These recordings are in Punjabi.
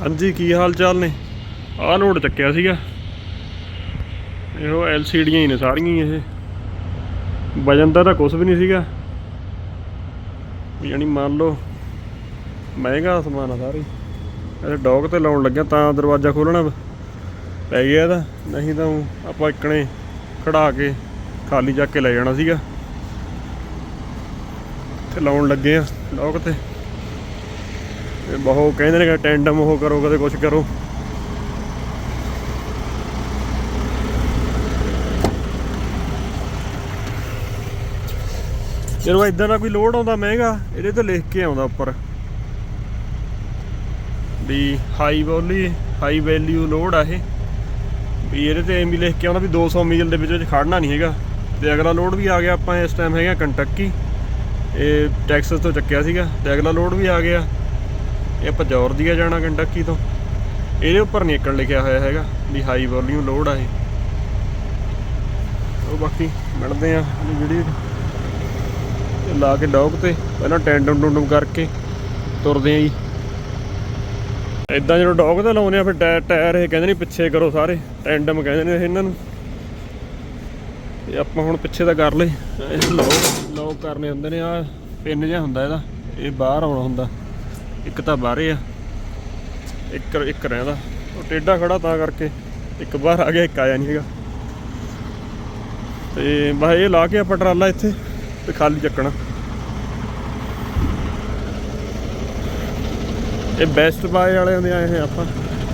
ਹਾਂਜੀ, ਕੀ ਹਾਲ ਚਾਲ ਨੇ? ਆਹ ਲੋਡ ਚੱਕਿਆ ਸੀਗਾ। ਇਹੋ ਐਲਸੀਡੀਆਂ ਹੀ ਨੇ ਸਾਰੀਆਂ ਹੀ ਇਹ। ਵਜਨ ਦਾ ਤਾਂ ਕੁਝ ਵੀ ਨਹੀਂ ਸੀਗਾ। ਯਾਨੀ ਮੰਨ ਲਓ, ਮਹਿੰਗਾ ਸਮਾਨ ਆ ਸਾਰੀ ਇਹ ਡੌਗ ਤੇ ਲਾਉਣ ਲੱਗਿਆ ਤਾਂ ਦਰਵਾਜ਼ਾ ਖੋਲਣਾ ਪੈ ਗਿਆ ਇਹਦਾ, ਨਹੀਂ ਤਾਂ ਊਂ ਆਪਾਂ ਇੱਕਣੇ ਖੜਾ ਕੇ ਖਾਲੀ ਚੱਕ ਕੇ ਲੈ ਜਾਣਾ ਸੀਗਾ। ਤੇ ਲਾਉਣ ਲੱਗੇ ਆ ਡੌਗ ਤੇ। ਇਹ ਬਹੁਤ ਕਹਿੰਦੇ ਨੇ ਕਿ ਟੈਂਡਮ ਉਹ ਕਰੋ, ਕਦੇ ਕੁਝ ਕਰੋ। ਜਦੋਂ ਇਦਾਂ ਦਾ ਕੋਈ ਲੋਡ ਆਉਂਦਾ ਮਹਿੰਗਾ, ਇਹਦੇ ਤੇ ਲਿਖ ਕੇ ਆਉਂਦਾ ਉੱਪਰ। ਵੀ ਹਾਈ ਵੋਲੀ ਹਾਈ ਵੈਲਿਊ ਲੋਡ ਆ ਇਹ। ਵੀ ਇਹਦੇ ਤੇ ਐਂ ਵੀ ਲਿਖ ਕੇ ਆਉਂਦਾ ਵੀ 200 ਮੀਲ ਦੇ ਵਿੱਚ ਵਿੱਚ ਖੜਨਾ ਨਹੀਂ ਹੈਗਾ। ਤੇ ਅਗਲਾ ਲੋਡ ਵੀ ਆ ਗਿਆ, ਆਪਾਂ ਇਸ ਟਾਈਮ ਹੈਗਾ ਕੰਟੱਕੀ ਇਹ ਟੈਕਸਸ ਤੋਂ ਚੱਕਿਆ ਸੀਗਾ, ਤੇ ਅਗਲਾ ਲੋਡ ਵੀ ਆ ਗਿਆ। ਇਹ ਆਪਾਂ ਜਾਰਜੀਆ ਜਾਣਾ ਕੰਟੱਕੀ ਤੋਂ। ਇਹਦੇ ਉੱਪਰ ਨਿਕਲ ਲਿਖਿਆ ਹੋਇਆ ਹੈਗਾ ਵੀ ਹਾਈ ਵੋਲਿਊਮ ਲੋਡ ਆ ਇਹ। ਉਹ ਬਾਕੀ ਮਿਲਦੇ ਆ ਵੀਡੀਓ ਲਾ ਕੇ ਡੌਗ ਤੇ, ਪਹਿਲਾਂ ਟੈਂਡਮ ਟੁੰਡਮ ਕਰਕੇ ਤੁਰਦੇ ਆ ਜੀ। ਇਦਾਂ ਜਦੋਂ ਡੌਗ ਦਾ ਲਾਉਂਦੇ ਆ, ਫਿਰ ਟਾਇਰ ਟਾਇਰ ਇਹ ਕਹਿੰਦੇ ਨੇ ਪਿੱਛੇ ਕਰੋ ਸਾਰੇ, ਟੈਂਡਮ ਕਹਿੰਦੇ ਨੇ ਇਹਨਾਂ ਨੂੰ। ਤੇ ਆਪਾਂ ਹੁਣ ਪਿੱਛੇ ਦਾ ਕਰ ਲਏ। ਇਹ ਲੌਕ ਲੌਕ ਕਰਨੇ ਹੁੰਦੇ ਨੇ ਆ ਪਿੰਨ ਜਿਹਾ ਹੁੰਦਾ ਇਹਦਾ, ਇਹ ਬਾਹਰ ਆਉਣਾ ਹੁੰਦਾ। ਇੱਕ ਤਾਂ ਬਾਹਰੇ ਆ, ਇੱਕ ਇੱਕ ਰਹਿੰਦਾ। ਉਹ ਟੇਢਾ ਖੜਾ ਤਾਂ ਕਰਕੇ ਇੱਕ ਬਾਹਰ ਆ ਗਿਆ, ਇੱਕ ਆਇਆ ਨਹੀਂ ਹੈਗਾ। ਤੇ ਬਸ ਇਹ ਲਾ ਕੇ ਆਪਾਂ ਟਰਾਲਾ ਇੱਥੇ ਤੇ ਖਾਲੀ ਚੱਕਣਾ। ਇਹ ਬੈਸਟ ਬਾਏ ਵਾਲਿਆਂ ਦੇ ਆਏ ਹੋਏ ਆਪਾਂ।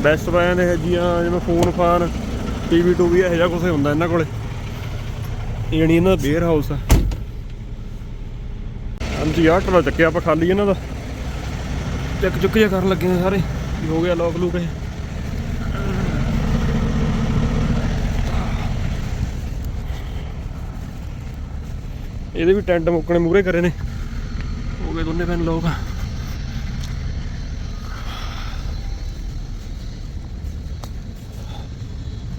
ਬੈਸਟ ਬਾਇਆਂ ਦੇ ਹੈਗੀਆਂ ਜਿਵੇਂ ਫੋਨ ਫਾਨ ਟੀਵੀ ਟੂਵੀ ਇਹੋ ਜਿਹਾ ਕੁਝ ਹੁੰਦਾ ਇਹਨਾਂ ਕੋਲੇ। ਯਾਨੀ ਇਹਨਾਂ ਦਾ ਬੇਅਰ ਹਾਊਸ ਆ। ਹਾਂਜੀ, ਆਹ ਟਰਾਲਾ ਚੱਕਿਆ ਆਪਾਂ ਖਾਲੀ ਇਹਨਾਂ ਦਾ। ਚੱਕ ਚੁੱਕ ਜਿਹਾ ਕਰਨ ਲੱਗੇ ਨੇ ਸਾਰੇ। ਵੀ ਹੋ ਗਿਆ ਲੋਕ ਲੂਕ ਇਹ। ਇਹਦੇ ਵੀ ਟੈਂਟ ਮੁੱਕਣੇ ਮੂਰੇ ਕਰੇ ਨੇ। ਹੋ ਗਏ ਦੋਨੇ ਪੈਨ ਲੋਕ।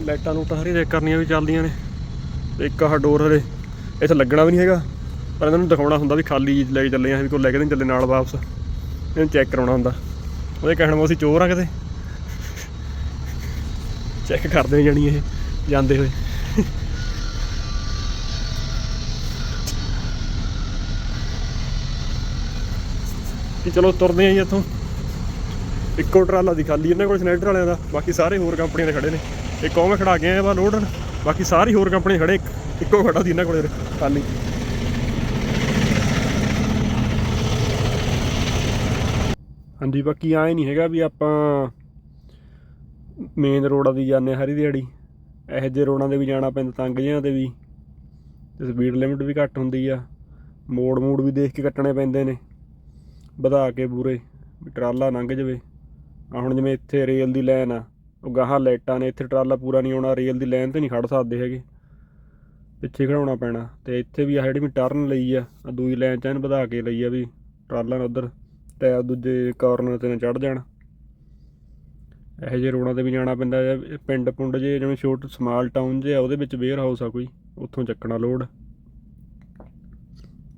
ਲਾਈਟਾਂ ਨੂੰ ਤਾਂ ਹਰੀ ਚੈੱਕ ਕਰਨੀਆਂ ਵੀ ਚੱਲਦੀਆਂ ਨੇ। ਤੇ ਇੱਕ ਆਹ ਡੋਰ ਹਰੇ ਇੱਥੇ ਲੱਗਣਾ ਵੀ ਨਹੀਂ ਹੈਗਾ। ਪਰ ਇਹਨਾਂ ਨੂੰ ਦਿਖਾਉਣਾ ਹੁੰਦਾ ਵੀ ਖਾਲੀ ਲੈ ਕੇ ਚੱਲੇ ਆ, ਵੀ ਕੋਈ ਲੈ ਕੇ ਨਹੀਂ ਚੱਲੇ ਨਾਲ ਵਾਪਸ। ਇਹਨੂੰ ਚੈੱਕ ਕਰਾਉਣਾ ਹੁੰਦਾ। ਉਹਦੇ ਕਹਿਣ ਨੂੰ ਅਸੀਂ ਚੋਰ ਆ ਕਿਤੇ। ਚੈੱਕ ਕਰਦੇ ਜਾਣੀ ਇਹ, ਜਾਂਦੇ ਹੋਏ। ਕਿ ਚਲੋ ਤੁਰਦੇ ਆਂ ਜੀ ਇੱਥੋਂ। ਇੱਕੋ ਟਰਾਲਾ ਦੀ ਖਾਲੀ ਇਹਨਾਂ ਕੋਲ ਸਨੈਡਰ ਵਾਲਿਆਂ ਦਾ। ਬਾਕੀ ਸਾਰੇ ਹੋਰ ਕੰਪਨੀਆਂ ਦੇ ਖੜੇ ਨੇ। ਇੱਕ ਉਹ ਖੜਾ ਕੇ ਆਇਆ ਵਾ ਲੋਡਨ। ਬਾਕੀ ਸਾਰੀ ਹੋਰ ਕੰਪਨੀਆਂ ਖੜੇ, ਇੱਕੋ ਖੜਾ ਸੀ ਇਹਨਾਂ ਕੋਲੇ ਖਾਲੀ। ਹਾਂਜੀ, ਬਾਕੀ ਆਏ ਨਹੀਂ ਹੈਗਾ ਵੀ ਆਪਾਂ ਮੇਨ ਰੋਡਾਂ ਦੀ ਜਾਂਦੇ ਹਰੀ ਦਿਹਾੜੀ। ਇਹੋ ਜਿਹੇ ਰੋਡਾਂ ਦੇ ਵੀ ਜਾਣਾ ਪੈਂਦਾ, ਤੰਗ ਜਿਹਾਂ ਤੇ ਵੀ। ਤੇ ਸਪੀਡ ਲਿਮਿਟ ਵੀ ਘੱਟ ਹੁੰਦੀ ਆ। ਮੋੜ ਮੂੜ ਵੀ ਦੇਖ ਕੇ ਕੱਟਣੇ ਪੈਂਦੇ ਨੇ। ਵਧਾ ਕੇ ਪੂਰੇ ਵੀ ਟਰਾਲਾ ਲੰਘ ਜਾਵੇ। ਆ ਹੁਣ ਜਿਵੇਂ ਇੱਥੇ ਰੇਲ ਦੀ ਲਾਈਨ ਆ, ਉਹ ਗਾਹਾਂ ਲਾਈਟਾਂ ਨੇ, ਇੱਥੇ ਟਰਾਲਾ ਪੂਰਾ ਨਹੀਂ ਆਉਣਾ ਰੇਲ ਦੀ ਲਾਈਨ ਤੇ ਨਹੀਂ ਖੜ ਸਕਦੇ ਹੈਗੇ। ਪਿੱਛੇ ਖੜਾਉਣਾ ਪੈਣਾ। ਤੇ ਇੱਥੇ ਵੀ ਆ ਜਿਹੜੀ ਵੀ ਟਰਨ ਲਈ ਆ, ਆਹ ਦੂਜੀ ਲਾਈਨ ਚ ਇਹਨੂੰ ਵਧਾ ਕੇ ਲਈ ਆ ਵੀ ਟਰਾਲਾ ਨਾ ਉਧਰ ਟਾਇਰ ਦੂਜੇ ਕਾਰਨਰ ਤੇ ਨਾ ਚੜ ਜਾਣ। ਇਹੋ ਜਿਹੇ ਰੋਡਾਂ ਤੇ ਵੀ ਜਾਣਾ ਪੈਂਦਾ ਹੈ। ਪਿੰਡ ਪੁੰਡ ਜੇ ਜਿਵੇਂ ਛੋਟ ਸਮਾਲ ਟਾਊਨ ਜੇ ਆ, ਉਹਦੇ ਵਿੱਚ ਵੇਅਰ ਹਾਊਸ ਆ ਕੋਈ, ਉੱਥੋਂ ਚੱਕਣਾ ਲੋਡ।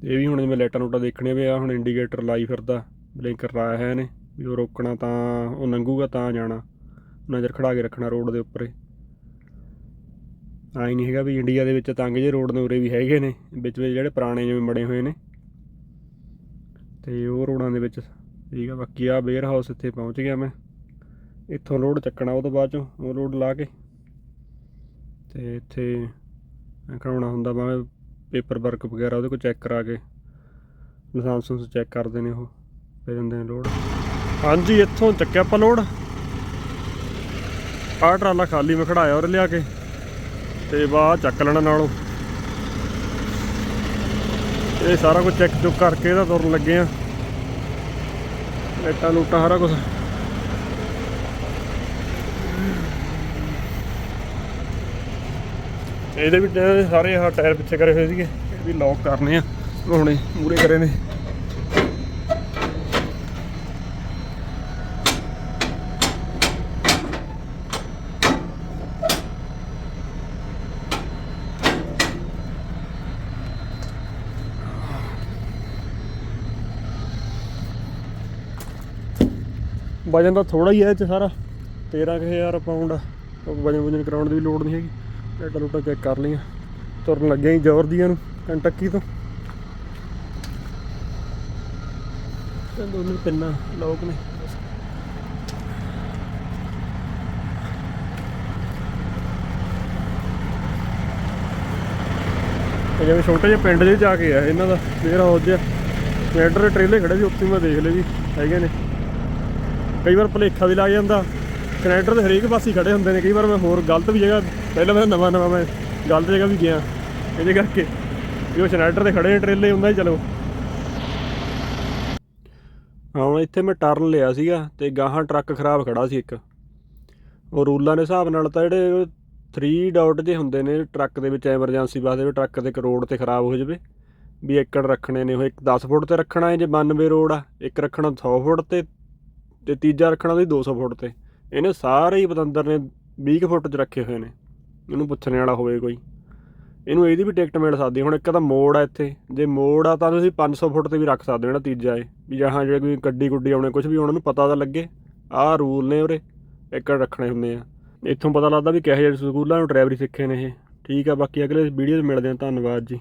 ਇਹ ਵੀ ਹੁਣ ਜਿਵੇਂ ਲਾਈਟਾਂ ਲੂਟਾਂ ਦੇਖਣੀਆਂ ਵੀ ਆ, ਹੁਣ ਇੰਡੀਕੇਟਰ ਲਾਈ ਫਿਰਦਾ ਬਲਿੰਕਰ ਲਾਇਆ ਹੈ ਨੇ, ਵੀ ਉਹ ਰੋਕਣਾ ਤਾਂ, ਉਹ ਲੰਘੂਗਾ ਤਾਂ ਜਾਣਾ। ਨਜ਼ਰ ਖੜਾ ਕੇ ਰੱਖਣਾ ਰੋਡ ਦੇ ਉੱਪਰ। ਆਈ ਨਹੀਂ ਹੈਗਾ ਵੀ ਇੰਡੀਆ ਦੇ ਵਿੱਚ ਤੰਗ ਜੇ ਰੋਡ ਨੇ ਉਰੇ ਵੀ ਹੈਗੇ ਨੇ, ਵਿੱਚ ਵਿੱਚ ਜਿਹੜੇ ਪੁਰਾਣੇ ਜਿਵੇਂ ਬਣੇ ਹੋਏ ਨੇ। ਤੇ ਉਹ ਰੋਡਾਂ ਦੇ ਵਿੱਚ ਠੀਕ ਆ, ਬਾਕੀ ਆ ਵੇਅਰ ਹਾਊਸ ਇੱਥੇ ਪਹੁੰਚ ਗਿਆ ਮੈਂ। ਇੱਥੋਂ ਲੋਡ ਚੱਕਣਾ ਉਹ ਤੋਂ ਬਾਅਦ ਚੋਂ, ਉਹ ਲੋਡ ਲਾ ਕੇ। ਤੇ ਇੱਥੇ ਕਰਾਉਣਾ ਹੁੰਦਾ ਵਾ ਪੇਪਰ ਵਰਕ ਵਗੈਰਾ ਉਹਦੇ ਕੋਲ ਚੈੱਕ ਕਰਾ ਕੇ। ਲਾਇਸੈਂਸ ਨੂੰ ਚੈੱਕ ਕਰਦੇ ਨੇ ਉਹ, ਪੈ ਜਾਂਦੇ ਨੇ ਲੋਡ। ਹਾਂਜੀ, ਇੱਥੋਂ ਚੱਕਿਆ ਆਪਾਂ ਲੋਡ। ਆਹ ਟਰਾਲਾ ਖਾਲੀ ਮੈਂ ਖੜਾਇਆ ਔਰ ਲਿਆ ਕੇ, ਤੇ ਬਾਅਦ ਚੱਕ ਲੈਣਾ ਨਾਲੋਂ। ਇਹ ਸਾਰਾ ਕੁਝ ਚੈੱਕ ਚੁੱਕ ਕਰਕੇ ਇਹਦਾ ਤੁਰਨ ਲੱਗੇ ਆ। ਲਾਈਟਾਂ ਲੂਟਾਂ ਸਾਰਾ ਕੁਝ ਇਹਦੇ ਵੀ ਸਾਰੇ ਆਹ ਟਾਇਰ ਪਿੱਛੇ ਕਰੇ ਹੋਏ ਸੀਗੇ। ਇਹ ਵੀ ਲੌਕ ਕਰਨੇ ਆ। ਉਹ ਹੁਣੇ ਮੂਰੇ ਕਰੇ ਨੇ। ਵਜਨ ਤਾਂ ਥੋੜਾ ਹੀ ਹੈ ਇਹ ਚ ਸਾਰਾ 13000 ਪਾਉਂਡ ਆ। ਵਜਨ ਵਜਨ ਕਰਾਉਣ ਦੀ ਵੀ ਲੋੜ ਨਹੀਂ ਹੈਗੀ। ਡਾਟਾ ਲੂਟਾ ਚੈੱਕ ਕਰ ਲਈਆਂ। ਤੁਰਨ ਲੱਗਿਆ ਹੀ ਜੋਰਜੀਆ ਨੂੰ ਕੰਟੱਕੀ ਤੋਂ। ਤੇ ਦੋਨੋਂ ਲੋਕ ਨੇ। ਇਹ ਜਿਵੇਂ ਛੋਟੇ ਜਿਹੇ ਪਿੰਡ ਜਿਹੇ ਜਾ ਕੇ ਆ, ਇਹਨਾਂ ਦਾ ਫੇਰ ਹੋ ਜਿਹਾ। ਟਰੈਕਟਰ ਦੇ ਖੜੇ ਸੀ, ਉੱਥੇ ਮੈਂ ਦੇਖ ਲਏ ਜੀ, ਹੈਗੇ ਨੇ। ਕਈ ਵਾਰ ਭਲੇਖਾ ਵੀ ਲੱਗ ਜਾਂਦਾ। ਕਨੈਕਟਰ ਦੇ ਹਰੇਕ ਪਾਸੇ ਹੀ ਖੜੇ ਹੁੰਦੇ ਨੇ। ਕਈ ਵਾਰ ਮੈਂ ਹੋਰ ਗਲਤ ਵੀ ਜਗ੍ਹਾ ਪਹਿਲਾਂ ਮੈਂ ਨਵਾਂ ਨਵਾਂ ਮੈਂ ਗਲਤ ਜਗ੍ਹਾ ਵੀ ਗਿਆ। ਇਹਦੇ ਕਰਕੇ ਵੀ ਉਹ ਸ਼ਨੈਡਰ ਦੇ ਖੜੇ ਨੇ ਹੁੰਦਾ ਚਲੋ। ਹਾਂ ਇੱਥੇ ਮੈਂ ਟਰਨ ਲਿਆ ਸੀਗਾ ਤੇ ਗਾਹਾਂ ਟਰੱਕ ਖਰਾਬ ਖੜਾ ਸੀ ਇੱਕ। ਉਹ ਰੂਲਾਂ ਦੇ ਹਿਸਾਬ ਨਾਲ ਤਾਂ ਜਿਹੜੇ 3 ਡਾਟ ਜੇ ਹੁੰਦੇ ਨੇ ਟਰੱਕ ਦੇ ਵਿੱਚ ਐਮਰਜੈਂਸੀ ਵਾਸਤੇ ਵੀ ਟਰੱਕ ਦੇ ਕਰੋੜ ਤੇ ਖਰਾਬ ਹੋ ਜਾਵੇ। ਵੀ ਏਕੜ ਰੱਖਣੇ ਨੇ, ਉਹ ਇੱਕ 10 ਫੁੱਟ ਤੇ ਰੱਖਣਾ ਹੈ ਜੇ 92 ਰੋਡ ਆ, ਇੱਕ ਰੱਖਣਾ 100 ਫੁੱਟ ਤੇ ਤੇ ਤੀਜਾ ਰੱਖਣਾ ਉਹਦੀ 200 ਫੁੱਟ ਤੇ। ਇਹਨੇ ਸਾਰੇ ਹੀ ਪਤੰਦਰ ਨੇ 20 ਕੁ ਫੁੱਟ 'ਚ ਰੱਖੇ ਹੋਏ ਨੇ। ਇਹਨੂੰ ਪੁੱਛਣ ਵਾਲਾ ਹੋਵੇ ਕੋਈ। ਇਹਨੂੰ ਇਹਦੀ ਵੀ ਟਿਕਟ ਮਿਲ ਸਕਦੀ। ਹੁਣ ਇੱਕ ਤਾਂ ਮੋੜ ਆ ਇੱਥੇ। ਜੇ ਮੋੜ ਆ ਤਾਂ ਤੁਸੀਂ 500 ਫੁੱਟ ਤੇ ਵੀ ਰੱਖ ਸਕਦੇ ਹੋ ਜਿਹੜਾ ਤੀਜਾ ਏ। ਵੀ ਜਹਾਂ ਜਿਹੜੇ ਕੋਈ ਗੱਡੀ ਗੁੱਡੀ ਆਉਣੇ ਕੁਝ ਵੀ ਉਹਨਾਂ ਨੂੰ ਪਤਾ ਤਾਂ ਲੱਗੇ। ਆਹ ਰੂਲ ਨੇ ਉਰੇ। ਇੱਕ ਰੱਖਣੇ ਹੁੰਦੇ ਆ। ਇੱਥੋਂ ਪਤਾ ਲੱਗਦਾ ਵੀ ਕਿਹੋ ਜਿਹੇ ਸਕੂਲਾਂ ਨੂੰ ਡਰਾਈਵਰੀ ਸਿੱਖੇ ਨੇ ਇਹ। ਠੀਕ ਆ, ਬਾਕੀ ਅਗਲੇ ਵੀਡੀਓ 'ਚ ਮਿਲਦੇ ਆ ਧੰਨਵਾਦ ਜੀ।